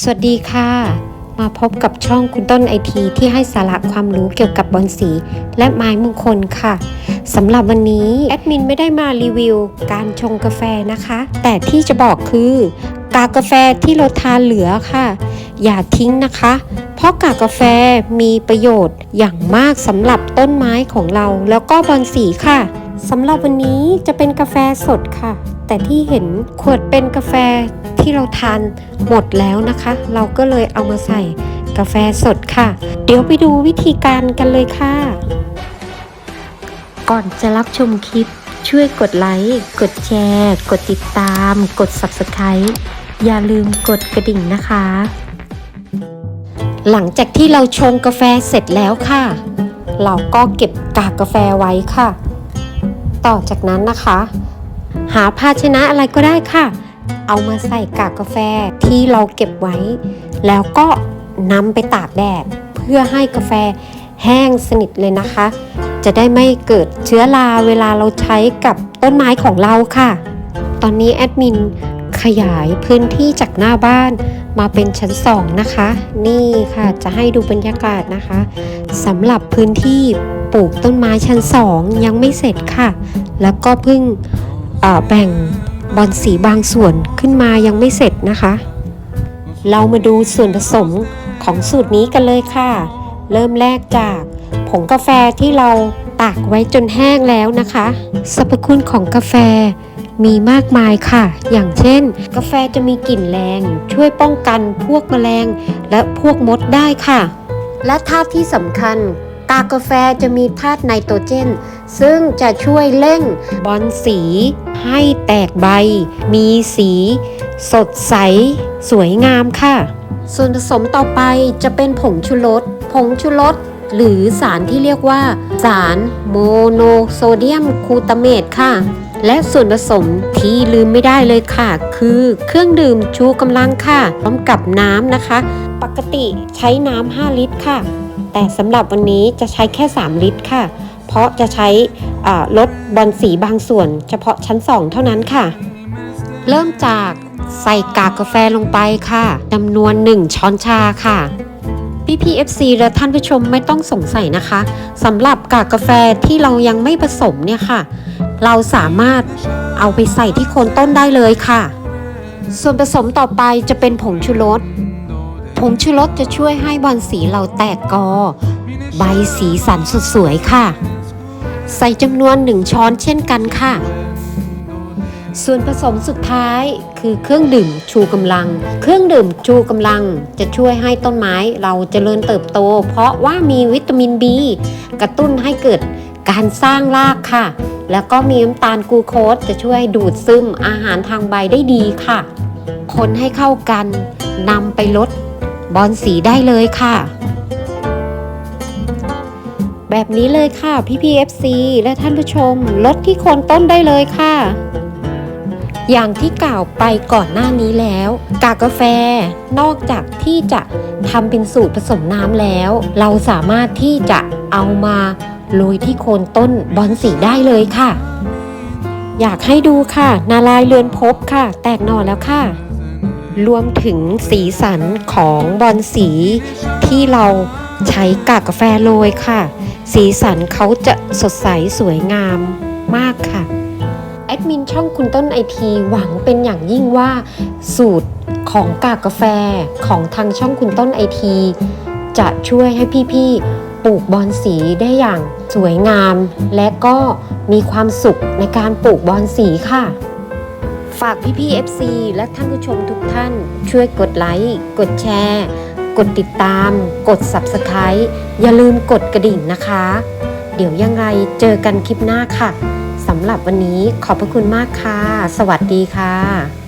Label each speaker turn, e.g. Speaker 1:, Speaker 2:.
Speaker 1: สวัสดีค่ะ มาพบกับช่องคุณต้นไอทีที่ให้สาระความรู้เกี่ยวกับบอลสี และไม้มงคลค่ะสำหรับวันนี้แอดมินไม่ได้มารีวิว การชงกาแฟนะคะ แต่ที่จะบอกคือกากาแฟที่เราทานเหลือค่ะ อย่าทิ้งนะคะ เพราะกากาแฟมีประโยชน์อย่างมากสำหรับต้นไม้ของเรา แล้วก็บอลสีค่ะสำหรับวันนี้จะเป็นกาแฟสดค่ะ แต่ที่เห็นขวดเป็นกาแฟที่เราทานหมดแล้วนะคะ เราก็เลยเอามาใส่กาแฟสดค่ะ เดี๋ยวไปดูวิธีการกันเลยค่ะ ก่อนจะรับชมคลิป ช่วยกดไลค์ กดแชร์ กดติดตาม กด Subscribe อย่าลืมกดกระดิ่งนะคะ หลังจากที่เราชงกาแฟเสร็จแล้วค่ะ เราก็เก็บกากกาแฟไว้ค่ะ ต่อจากนั้นนะคะ หาภาชนะอะไรก็ได้ค่ะ เอามาใส่กากกาแฟที่เราเก็บไว้ แล้วก็นำไปตากแดดเพื่อให้กาแฟแห้งสนิทเลยนะคะ จะได้ไม่เกิดเชื้อราเวลาเราใช้กับต้นไม้ของเราค่ะ ตอนนี้แอดมินขยายพื้นที่จากหน้าบ้านมาเป็นชั้นสองนะคะ นี่ค่ะจะให้ดูบรรยากาศนะคะสำหรับพื้นที่ปลูกต้นไม้ชั้นสองยังไม่เสร็จค่ะ แล้วก็เพิ่ง แบ่งบอลสีบางส่วนขึ้นมายังไม่เสร็จนะคะ เรามาดูส่วนผสมของสูตรนี้กันเลยค่ะ เริ่มแรกจากผงกาแฟที่เราตากไว้จนแห้งแล้วนะคะ สรรพคุณของกาแฟมีมากมายค่ะ อย่างเช่น กาแฟจะมีกลิ่นแรง ช่วยป้องกันพวกแมลง และพวกมดได้ค่ะ และธาตุที่สำคัญ กากาแฟจะมีธาตุไนโตรเจน ซึ่งจะช่วยเร่งบอลสี ให้แตกใบ มีสี สดใส สวยงามค่ะ ส่วนผสมต่อไปจะเป็นผงชูรส ผงชูรสหรือสารที่เรียกว่า สารโมโนโซเดียมคูตาเมตค่ะ และส่วนผสมที่ลืมไม่ได้เลยค่ะ คือเครื่องดื่มชูกำลังค่ะ พร้อมกับน้ำนะคะ ปกติใช้น้ำ5 ลิตรค่ะ แต่สำหรับวันนี้จะใช้แค่ 3 ลิตรค่ะ เพราะจะใช้ลดบอลสีบางส่วน เฉพาะชั้น 2 เท่านั้นค่ะ เริ่มจากใส่กากกาแฟลงไปค่ะจำนวน 1 ช้อนชาค่ะพี่พี FC และท่านผู้ชมไม่ต้องสงสัยนะคะสำหรับกากกาแฟที่เรายังไม่ผสมเนี่ยค่ะ เราสามารถเอาไปใส่ที่โคนต้นได้เลยค่ะ ส่วนผสมต่อไปจะเป็นผงชูรสผงชูรสจะช่วยให้บอลสีเราแตกกอ ใบสีสันสดสวยค่ะ ใส่จำนวนหนึ่งช้อนเช่นกันค่ะ ส่วนผสมสุดท้ายคือเครื่องดื่มชูกำลัง เครื่องดื่มชูกำลังจะช่วยให้ต้นไม้เราเจริญเติบโต เพราะว่ามีวิตามิน B กระตุ้นให้เกิดการสร้างรากค่ะ แล้วก็มีน้ำตาลกูโคสจะช่วยดูดซึมอาหารทางใบได้ดีค่ะ คนให้เข้ากันนำไปลดบอลสีได้เลยค่ะ แบบนี้เลยค่ะพี่พี FC และท่านผู้ชมลดที่โคนต้นได้เลยค่ะ อย่างที่กล่าวไปก่อนหน้านี้แล้ว กากกาแฟนอกจากที่จะทำเป็นสูตรผสมน้ำแล้ว เราสามารถที่จะเอามาโรยที่โคนต้นบอนสีได้เลยค่ะ อยากให้ดูค่ะ นาลายเรือนพบค่ะ แตกหน่อแล้วค่ะ รวมถึงสีสันของบอนสีที่เราใช้กากกาแฟโรยค่ะ สีสันเขาจะสดใสสวยงามมากค่ะ แอดมินช่องคุณต้นไอทีหวังเป็นอย่างยิ่งว่า สูตรของกากกาแฟของทางช่องคุณต้นไอทีจะช่วยให้พี่ๆปลูกบอนสีได้อย่างสวยงาม และก็มีความสุขในการปลูกบอนสีค่ะ ฝากพี่ๆ FC และท่านผู้ชมทุกท่าน ช่วยกดไลค์ กดแชร์ กดติดตาม กด Subscribe อย่าลืมกดกระดิ่งนะคะ เดี๋ยวยังไงเจอกันคลิปหน้าค่ะสำหรับวันนี้ขอบพระคุณมากค่ะ สวัสดีค่ะ